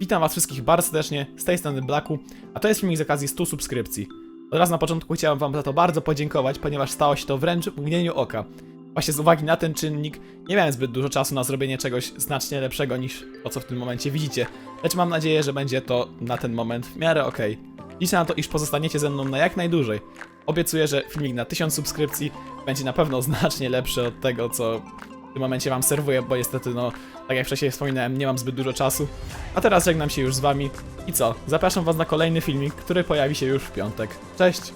Witam was wszystkich bardzo serdecznie, z tej strony Blacku, a to jest filmik z okazji 100 subskrypcji. Od razu na początku chciałem wam za to bardzo podziękować, ponieważ stało się to wręcz w mgnieniu oka. Właśnie z uwagi na ten czynnik nie miałem zbyt dużo czasu na zrobienie czegoś znacznie lepszego niż to, co w tym momencie widzicie. Lecz mam nadzieję, że będzie to na ten moment w miarę okej. Liczę na to, iż pozostaniecie ze mną na jak najdłużej. Obiecuję, że filmik na 1000 subskrypcji będzie na pewno znacznie lepszy od tego, co w tym momencie wam serwuję, bo niestety, no, tak jak wcześniej wspominałem, nie mam zbyt dużo czasu. A teraz żegnam się już z wami i co? Zapraszam was na kolejny filmik, który pojawi się już w piątek. Cześć!